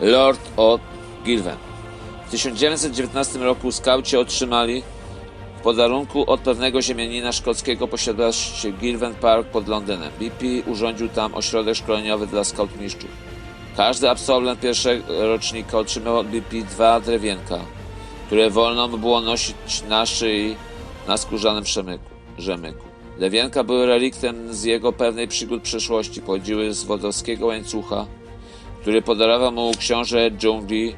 Lord of Gilven. W 1919 roku skauci otrzymali w podarunku od pewnego ziemianina szkockiego posiadłość Gilven Park pod Londynem. BP urządził tam ośrodek szkoleniowy dla skautmistrzów. Każdy absolwent pierwszego rocznika otrzymał od BP dwa drewienka, które wolno mu było nosić na szyi na skórzanym przemyku, rzemyku. Drewienka były reliktem z jego pewnej przygód przeszłości. Pochodziły z wodowskiego łańcucha, który podarował mu książę dżungli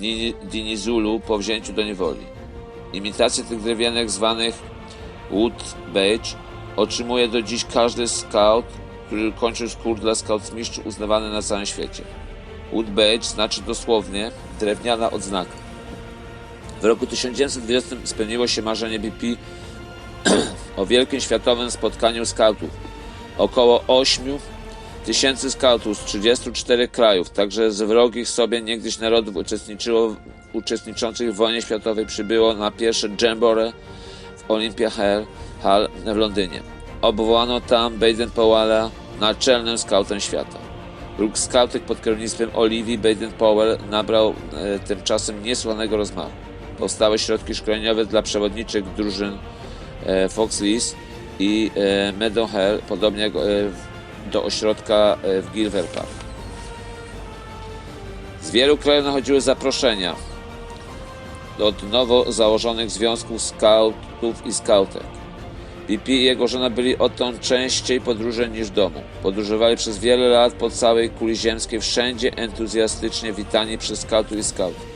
Dini- Dinizulu po wzięciu do niewoli. Imitację tych drewienek zwanych Wood Badge otrzymuje do dziś każdy scout, który kończył skór dla scoutmistrzów uznawany na całym świecie. Wood Badge znaczy dosłownie drewniana odznaka. W roku 1920 spełniło się marzenie BP o wielkim światowym spotkaniu skautów. Około 8 tysięcy skautów z 34 krajów, także z wrogich sobie niegdyś narodów uczestniczyło, uczestniczących w wojnie światowej przybyło na pierwsze Jamboree w Olympia Hall w Londynie. Obwołano tam Baden-Powella naczelnym skautem świata. Ruch skautek pod kierownictwem Olivii Baden-Powell nabrał e, tymczasem niesłychanego rozmachu. Powstały środki szkoleniowe dla przewodniczych drużyn e, Foxleys i e, Meadowhall, podobnie jak e, do ośrodka e, w Gilver Park. Z wielu krajów nachodziły zaproszenia od nowo założonych związków skautów i skautek. BP i jego żona byli odtąd częściej podróży niż domu. Podróżowali przez wiele lat po całej kuli ziemskiej, wszędzie entuzjastycznie witani przez skautów i skautów.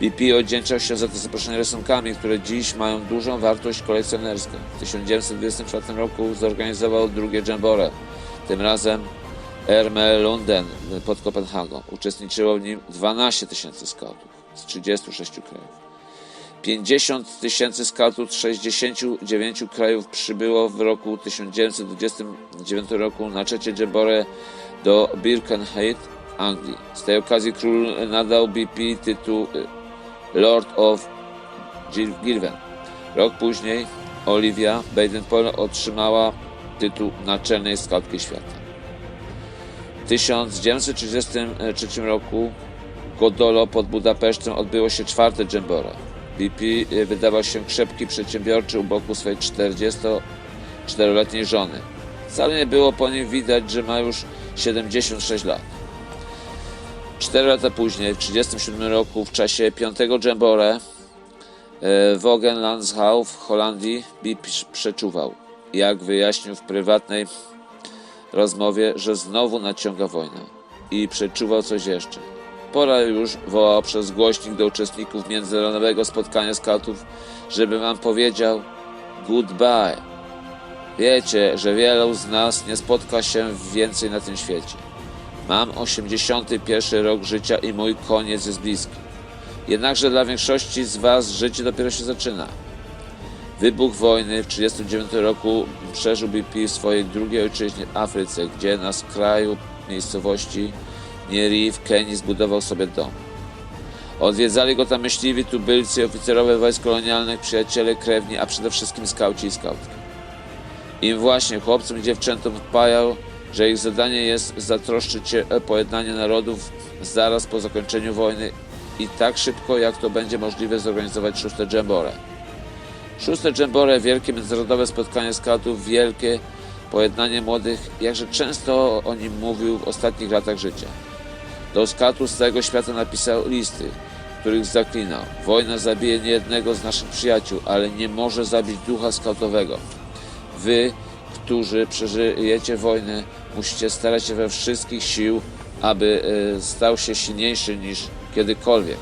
BP oddzięczał się za te zaproszenia rysunkami, które dziś mają dużą wartość kolekcjonerską. W 1924 roku zorganizował drugie Jambore, tym razem Erme Lunden pod Kopenhagą. Uczestniczyło w nim 12 tysięcy skautów z 36 krajów. 50 tysięcy skautów z 69 krajów przybyło w roku 1929 roku na trzecie Jambore do Birkenhead, Anglii. Z tej okazji król nadał BP tytuł y, Lord of Gilven. Rok później Olivia Baden-Powell otrzymała tytuł naczelnej skautki świata. W 1933 roku Godolo pod Budapesztem odbyło się czwarte Dżembora. BP wydawał się krzepki przedsiębiorczy u boku swojej 44-letniej żony. Wcale nie było po nim widać, że ma już 76 lat. Cztery lata później, w 1937 roku, w czasie piątego Dżembore w Wogenlandshau w Holandii, BP przeczuwał, jak wyjaśnił w prywatnej rozmowie, że znowu nadciąga wojna i przeczuwał coś jeszcze. Pora już, wołał przez głośnik do uczestników międzynarodowego spotkania skautów, żeby wam powiedział goodbye. Wiecie, że wielu z nas nie spotka się więcej na tym świecie. Mam 81 rok życia i mój koniec jest bliski. Jednakże dla większości z was życie dopiero się zaczyna. Wybuch wojny w 1939 roku przeżył BP w swojej drugiej ojczyźnie Afryce, gdzie na skraju miejscowości Nieri w Kenii zbudował sobie dom. Odwiedzali go tam myśliwi, tubylcy, oficerowie wojsk kolonialnych, przyjaciele krewni, a przede wszystkim skauci i skautki. Im właśnie chłopcom i dziewczętom wpajał, że ich zadanie jest zatroszczyć się o pojednanie narodów zaraz po zakończeniu wojny i tak szybko, jak to będzie możliwe zorganizować szóste Dżembore. Szóste Dżembore, wielkie międzynarodowe spotkanie skautów, wielkie pojednanie młodych, jakże często o nim mówił w ostatnich latach życia. Do skautów z całego świata napisał listy, których zaklinał. Wojna zabije niejednego z naszych przyjaciół, ale nie może zabić ducha skautowego. Wy, którzy przeżyjecie wojnę, musicie starać się we wszystkich sił, aby e, stał się silniejszy niż kiedykolwiek.